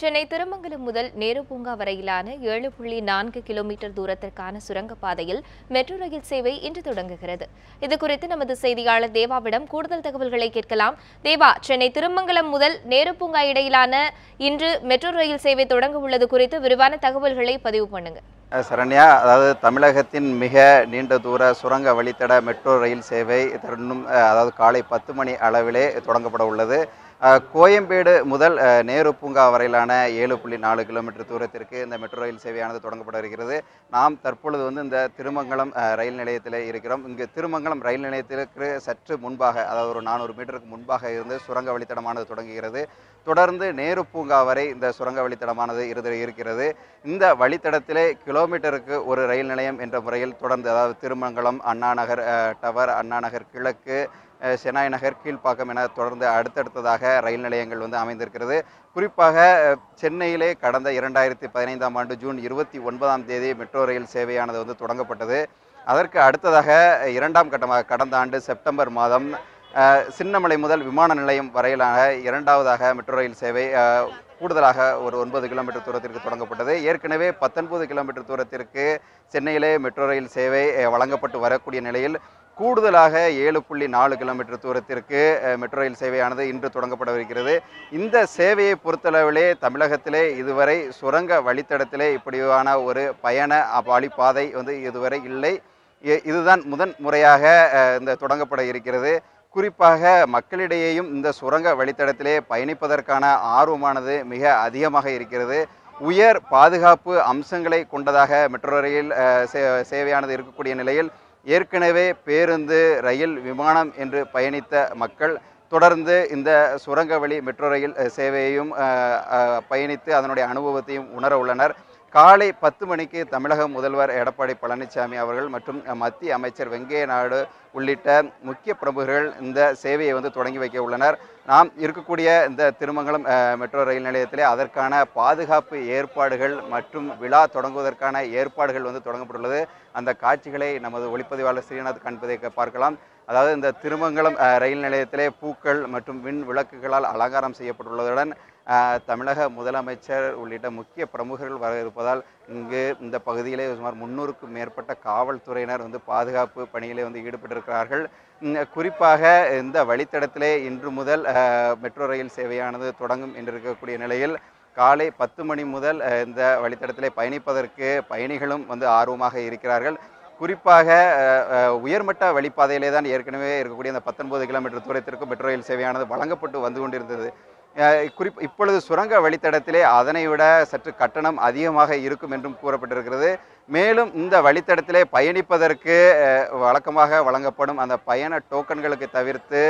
சென்னை திருமங்கலம் முதல் நேரு பூங்கா வரையிலான ஏழு புள்ளி நான்கு கிலோமீட்டர் தூரத்திற்கான சுரங்கப்பாதையில் மெட்ரோ ரயில் சேவை இன்று தொடங்குகிறது. இதுகுறித்து நமது செய்தியாளர் தேவாவிடம் கூடுதல் தகவல்களை கேட்கலாம். தேவா சென்னை திருமங்கலம் முதல் நேரு பூங்கா இடையிலான இன்று மெட்ரோ ரயில் சேவை தொடங்க உள்ளது குறித்து விரிவான தகவல்களை பதிவு பண்ணுங்க. சரண்யா அதாவது தமிழகத்தின் மிக நீண்ட தூர சுரங்க வழித்தட மெட்ரோ ரயில் சேவை இன்னும் அதாவது காலை பத்து மணி அளவிலே தொடங்கப்பட உள்ளது. கோயம்பேடு முதல் நேரு பூங்கா வரையிலான ஏழு புள்ளி நாலு கிலோமீட்டர் தூரத்திற்கு இந்த மெட்ரோ ரயில் சேவையானது தொடங்கப்பட இருக்கிறது. நாம் தற்பொழுது வந்து இந்த திருமங்கலம் ரயில் நிலையத்தில் இருக்கிறோம். இங்கு திருமங்கலம் ரயில் நிலையத்திற்கு சற்று முன்பாக அதாவது ஒரு நானூறு மீட்டருக்கு முன்பாக இருந்து சுரங்க வழித்தடமானது தொடங்குகிறது. தொடர்ந்து நேரு பூங்கா வரை இந்த சுரங்க வழித்தடமானது இருந்து இருக்கிறது. இந்த வழித்தடத்திலே கிலோமீட்டருக்கு ஒரு ரயில் நிலையம் என்ற முறையில் தொடர்ந்து அதாவது திருமங்கலம் அண்ணாநகர் டவர் அண்ணாநகர் கிழக்கு செனாய் நகர் கீழ்ப்பாக்கம் என தொடர்ந்து அடுத்தடுத்ததாக ரயில் நிலையங்கள் வந்து அமைந்திருக்கிறது. குறிப்பாக சென்னையிலே கடந்த இரண்டாயிரத்தி பதினைந்தாம் ஆண்டு ஜூன் இருபத்தி ஒன்பதாம் தேதி மெட்ரோ ரயில் சேவையானது வந்து தொடங்கப்பட்டது. அதற்கு அடுத்ததாக இரண்டாம் கட்டமாக கடந்த ஆண்டு செப்டம்பர் மாதம் சின்னமலை முதல் விமான நிலையம் வரையிலான இரண்டாவதாக மெட்ரோ ரயில் சேவை கூடுதலாக ஒரு ஒன்பது கிலோமீட்டர் தூரத்திற்கு தொடங்கப்பட்டது. ஏற்கனவே பத்தொன்பது கிலோமீட்டர் தூரத்திற்கு சென்னையிலே மெட்ரோ ரயில் சேவை வழங்கப்பட்டு வரக்கூடிய நிலையில் கூடுதலாக ஏழு புள்ளி நாலு கிலோமீட்டர் தூரத்திற்கு மெட்ரோ ரயில் சேவையானது இன்று தொடங்கப்படவிருக்கிறது இந்த சேவையை பொறுத்தளவிலே தமிழகத்திலே இதுவரை சுரங்க வழித்தடத்திலே இப்படியான ஒரு பயண வழிப்பாதை வந்து இதுவரை இல்லை. இதுதான் முதன் முறையாக இந்த தொடங்கப்பட இருக்கிறது. குறிப்பாக மக்களிடையேயும் இந்த சுரங்க வழித்தடத்திலே பயணிப்பதற்கான ஆர்வமானது மிக அதிகமாக இருக்கிறது. உயர் பாதுகாப்பு அம்சங்களை கொண்டதாக மெட்ரோ ரயில் சே- சேவையானது இருக்கக்கூடிய நிலையில் ஏற்கனவே பேருந்து ரயில் விமானம் என்று பயணித்த மக்கள் தொடர்ந்து இந்த சுரங்க வழி மெட்ரோ ரயில் சேவையையும் பயணித்து அதனுடைய அனுபவத்தையும் உணர உள்ளனர். காலை பத்து மணிக்கு தமிழக முதல்வர் எடப்பாடி பழனிசாமி அவர்கள் மற்றும் மத்திய அமைச்சர் வெங்கைய நாயுடு உள்ளிட்ட முக்கிய பிரமுகர்கள் இந்த சேவையை வந்து தொடங்கி வைக்க உள்ளனர். நாம் இருக்கக்கூடிய இந்த திருமங்கலம் மெட்ரோ ரயில் நிலையத்திலே அதற்கான பாதுகாப்பு ஏற்பாடுகள் மற்றும் விழா தொடங்குவதற்கான ஏற்பாடுகள் வந்து தொடங்கப்பட்டுள்ளது. அந்த காட்சிகளை நமது ஒளிப்பதிவாளர் ஸ்ரீநாத் காண்பதை பார்க்கலாம். அதாவது இந்த திருமங்கலம் ரயில் நிலையத்திலே பூக்கள் மற்றும் மின் விளக்குகளால் அலங்காரம் செய்யப்பட்டுள்ளதுடன் தமிழக முதலமைச்சர் உள்ளிட்ட முக்கிய பிரமுகர்கள் வர இருப்பதால் இங்கு இந்த பகுதியிலே சுமார் முன்னூறுக்கும் மேற்பட்ட காவல்துறையினர் வந்து பாதுகாப்பு பணியிலே வந்து ஈடுபட்டிருக்கிறார்கள். குறிப்பாக இந்த வழித்தடத்திலே இன்று முதல் மெட்ரோ ரயில் சேவையானது தொடங்கும் என்று இருக்கக்கூடிய நிலையில் காலை பத்து மணி முதல் இந்த வழித்தடத்திலே பயணிப்பதற்கு பயணிகளும் வந்து ஆர்வமாக இருக்கிறார்கள். குறிப்பாக உயர்மட்ட வழிப்பாதையிலே தான் ஏற்கனவே இருக்கக்கூடிய அந்த பத்தொன்பது கிலோமீட்டர் தூரத்திற்கு மெட்ரோ ரயில் சேவையானது வழங்கப்பட்டு வந்து கொண்டிருந்தது. குறிப் இப்பொழுது சுரங்க வழித்தடத்திலே அதனை விட சற்று கட்டணம் அதிகமாக இருக்கும் என்றும் கூறப்பட்டிருக்கிறது. மேலும் இந்த வழித்தடத்திலே பயணிப்பதற்கு வழக்கமாக வழங்கப்படும் அந்த பயண டோக்கன்களுக்கு தவிர்த்து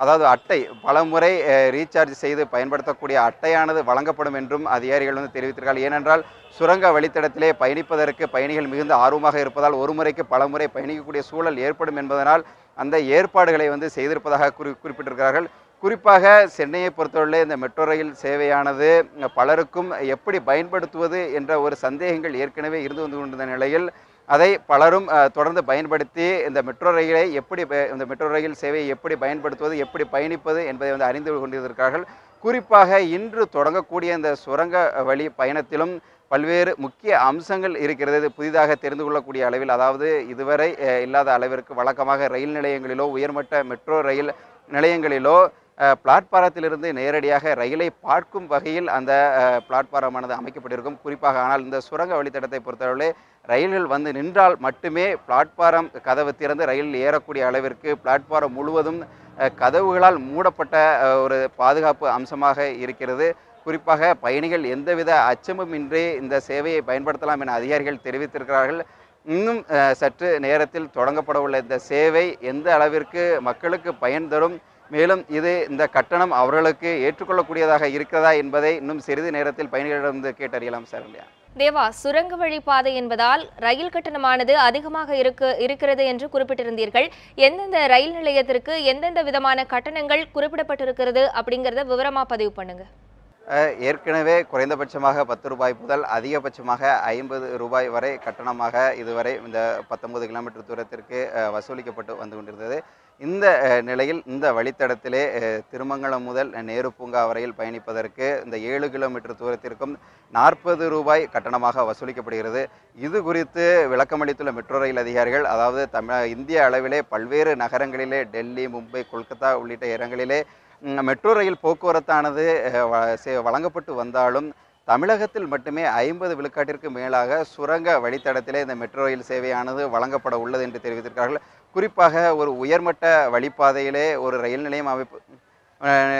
அதாவது அட்டை பலமுறை ரீசார்ஜ் செய்து பயன்படுத்தக்கூடிய அட்டையானது வழங்கப்படும் என்றும் அதிகாரிகள் வந்து தெரிவித்திருக்கார்கள் ஏனென்றால் சுரங்க வழித்தடத்திலே பயணிப்பதற்கு பயணிகள் மிகுந்த ஆர்வமாக இருப்பதால் ஒரு முறைக்கு பலமுறை பயணிக்கக்கூடிய சூழல் ஏற்படும் என்பதனால் அந்த ஏற்பாடுகளை வந்து செய்திருப்பதாக குறி குறிப்பிட்டிருக்கிறார்கள். குறிப்பாக சென்னையை பொறுத்தவரை இந்த மெட்ரோ ரயில் சேவையானது பலருக்கும் எப்படி பயன்படுத்துவது என்ற ஒரு சந்தேகங்கள் ஏற்கனவே இருந்து வந்து கொண்டிருந்த நிலையில் அதை பலரும் தொடர்ந்து பயன்படுத்தி இந்த மெட்ரோ ரயிலை எப்படி இந்த மெட்ரோ ரயில் சேவையை எப்படி பயன்படுத்துவது எப்படி பயணிப்பது என்பதை வந்து அறிந்து கொண்டிருக்கிறார்கள். குறிப்பாக இன்று தொடங்கக்கூடிய இந்த சுரங்க வழி பயணத்திலும் பல்வேறு முக்கிய அம்சங்கள் இருக்கிறது. புதிதாக தெரிந்து கொள்ளக்கூடிய அளவில் அதாவது இதுவரை இல்லாத அளவிற்கு வழக்கமாக ரயில் நிலையங்களிலோ உயர்மட்ட மெட்ரோ ரயில் நிலையங்களிலோ பிளாட்பாரத்திலிருந்து நேரடியாக ரயிலை பார்க்கும் வகையில் அந்த பிளாட்பாரமானது அமைக்கப்பட்டிருக்கும். குறிப்பாக ஆனால் இந்த சுரங்க வழித்தடத்தை பொறுத்தவரை ரயில்கள் வந்து நின்றால் மட்டுமே பிளாட்பாரம் கதவு திறந்து ரயில் ஏறக்கூடிய அளவிற்கு பிளாட்பாரம் முழுவதும் கதவுகளால் மூடப்பட்ட ஒரு பாதுகாப்பு அம்சமாக இருக்கிறது. குறிப்பாக பயணிகள் எந்தவித அச்சமும் இன்றி இந்த சேவையை பயன்படுத்தலாம் என அதிகாரிகள் தெரிவித்திருக்கிறார்கள். இன்னும் சற்று நேரத்தில் தொடங்கப்பட உள்ள இந்த சேவை எந்த அளவிற்கு மக்களுக்கு பயன் தரும் மேலும் இது இந்த கட்டணம் அவர்களுக்கு ஏற்றுக்கொள்ளக்கூடியதாக இருக்கிறதா என்பதை இன்னும் சிறிது நேரத்தில் பயணிகளிடமிருந்து கேட்டறியலாம் சார் இல்லையா? தேவா சுரங்க வழி பாதை என்பதால் ரயில் கட்டணமானது அதிகமாக இருக்கு இருக்கிறது என்று குறிப்பிட்டிருந்தீர்கள். எந்தெந்த ரயில் நிலையத்திற்கு எந்தெந்த விதமான கட்டணங்கள் குறிப்பிடப்பட்டிருக்கிறது அப்படிங்கறத விவரமா பதிவு பண்ணுங்க. ஏற்கனவே குறைந்தபட்சமாக பத்து ரூபாய் முதல் அதிகபட்சமாக ஐம்பது ரூபாய் வரை கட்டணமாக இதுவரை இந்த பத்தொன்பது கிலோமீட்டர் தூரத்திற்கு வசூலிக்கப்பட்டு வந்து கொண்டிருந்தது. இந்த நிலையில் இந்த வழித்தடத்திலே திருமங்கலம் முதல் நேரு பூங்கா வரையில் பயணிப்பதற்கு இந்த ஏழு கிலோமீட்டர் தூரத்திற்கும் நாற்பது ரூபாய் கட்டணமாக வசூலிக்கப்படுகிறது. இது குறித்து விளக்கமளித்துள்ள மெட்ரோ ரயில் அதிகாரிகள் அதாவது தமிழ் இந்திய அளவிலே பல்வேறு நகரங்களிலே டெல்லி மும்பை கொல்கத்தா உள்ளிட்ட இடங்களிலே மெட்ரோ ரயில் போக்குவரத்தானது வழங்கப்பட்டு வந்தாலும் தமிழகத்தில் மட்டுமே ஐம்பது விழுக்காட்டிற்கு மேலாக சுரங்க வழித்தடத்திலே இந்த மெட்ரோ ரயில் சேவையானது வழங்கப்பட உள்ளது என்று தெரிவித்திருக்கிறார்கள். குறிப்பாக ஒரு உயர்மட்ட வழிப்பாதையிலே ஒரு ரயில் நிலையம் அமைப்பு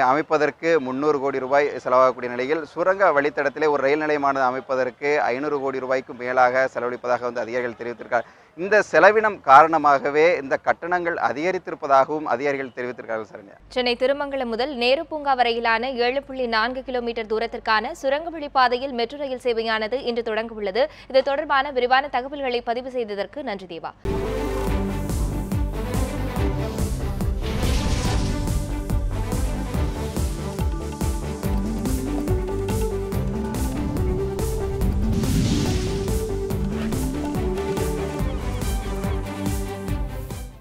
அமைப்பதற்கு முந்நூறு கோடி ரூபாய் செலவாகக்கூடிய நிலையில் சுரங்க வழித்தடத்திலே ஒரு ரயில் நிலையமானது அமைப்பதற்கு ஐநூறு கோடி ரூபாய்க்கும் மேலாக செலவழிப்பதாக வந்து அதிகாரிகள் தெரிவித்திருக்கார் இந்த செலவினம் காரணமாகவே இந்த கட்டணங்கள் அதிகரித்திருப்பதாகவும் அதிகாரிகள் தெரிவித்திருக்கார்கள் சரண்யா சென்னை திருமங்கலம் முதல் நேரு பூங்கா வரையிலான ஏழு புள்ளி நான்கு கிலோமீட்டர் தூரத்திற்கான சுரங்க வழிப்பாதையில் மெட்ரோ ரயில் சேவையானது இன்று தொடங்க உள்ளது இது தொடர்பான விரிவான தகவல்களை பதிவு செய்ததற்கு நன்றி தேவா.